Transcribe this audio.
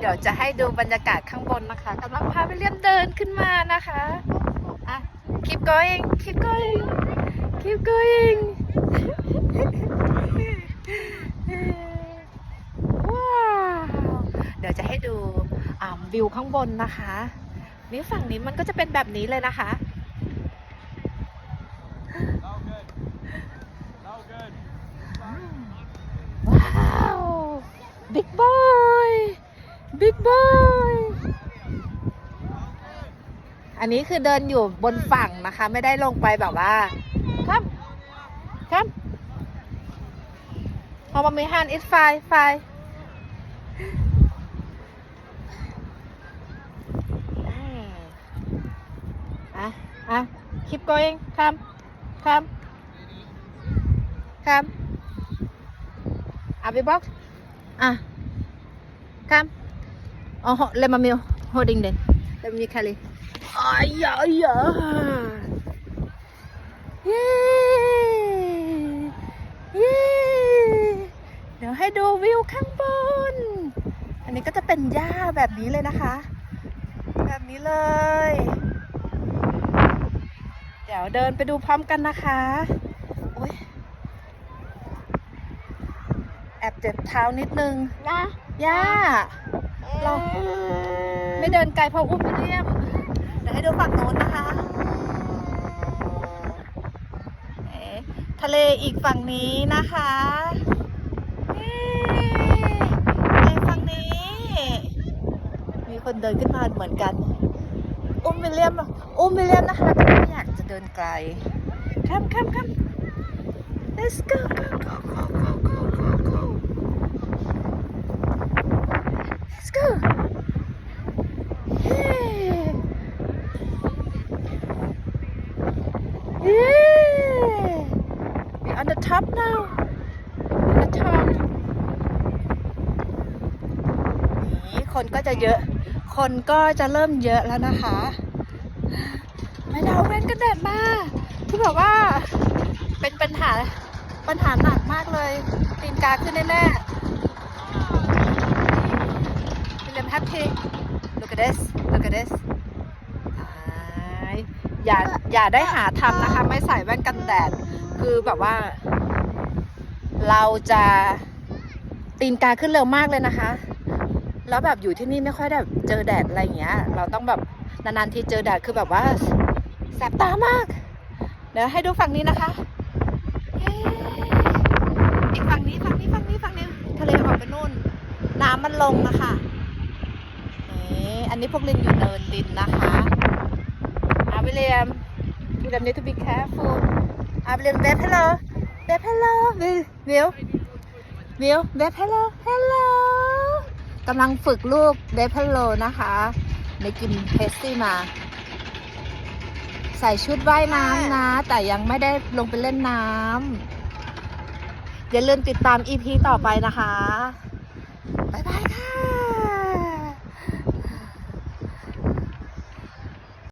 เดี๋ยวจะให้ดูบรรยากาศข้างบนนะคะกำลังพาไปเรียมเดินขึ้นมานะคะอะ keep going keep going keep going ว้าวเดี๋ยวจะให้ดูอ่าวิวข้างบนนะคะนี่ฝั่งนี้มันก็จะเป็นแบบนี้เลยนะคะว้าว บิ๊กบอย บิ๊กบอยอันนี้คือเดินอยู่บนฝั่งนะคะ ไม่ได้ลงไปแบบว่าครับครับพอมามีฮันอิทไฟไฟอะอะ keep going ครับครับครับ Abi box? Ah. Come. Oh, ho- let me holding then. Let me carry. Ay, ay, ay. Yay! Yay! เดี๋ยวให้ดูวิวข้างบน อันนี้ก็จะเป็นหญ้าแบบนี้เลยนะคะ แบบนี้เลย เดี๋ยวเดินไปดูพร้อมกันนะคะโอ้ยแอบเจ็บเท้านิดนึงนะย่า เราไม่เดินไกลเพราะอุ้มไม่เรียมเดี๋ยวให้ดูฝั่งโน้นนะคะ ทะเลอีกฝั่งนี้นะคะทะเลฝั่งนี้ มีคนเดินขึ้นมาเหมือนกัน อุ้มวิลเลียม อุ้มวิลเลียมนะคะไม่อยากจะเดินไกลข้ามข้ามข้าม let's go go go go go let's go yeah yeah we're on the top now on the top นี่คนก็จะเยอะ คนก็จะเริ่มเยอะแล้วนะคะ ไม่ได้เอาแว่นกันแดดมา ที่แบบว่าเป็นปัญหาปัญหาหนักมากเลยตีนกาขึ้นแน่ๆวิลเลมแฮปปี้ look at this look at this อย่าอย่าได้หาทำนะคะ ไม่ใส่แว่นกันแดด คือแบบว่า เราจะตีนกาขึ้นเร็วมากเลยนะคะ แล้วแบบอยู่ที่นี่ไม่ค่อยได้แบบเจอแดดอะไรอย่างเงี้ย เราต้องแบบนานๆทีเจอแดดคือแบบว่าแสบตามาก เดี๋ยวให้ดูฝั่งนี้นะคะอีกฝั่งนี้ฝั่งนี้ฝั่งนี้ฝั่งนี้ทะเลออกไปนู่น น้ำมันลงนะคะนี่อันนี้พวกลินอยู่เนินดินนะคะ อาวิลเลียมวิลเลียม need to be careful อาวิลเลียมเบฟ hello เบฟ hello วิลวิลวิลเบฟ hello hello กำลังฝึกลูกเบฟ hello นะคะในกินเพสซี่มา ใส่ชุดว่ายน้ำนะ แต่ยังไม่ได้ลงไปเล่นน้ำอย่าลืมติดตาม EP ต่อไปนะคะ บ๊ายบายค่ะ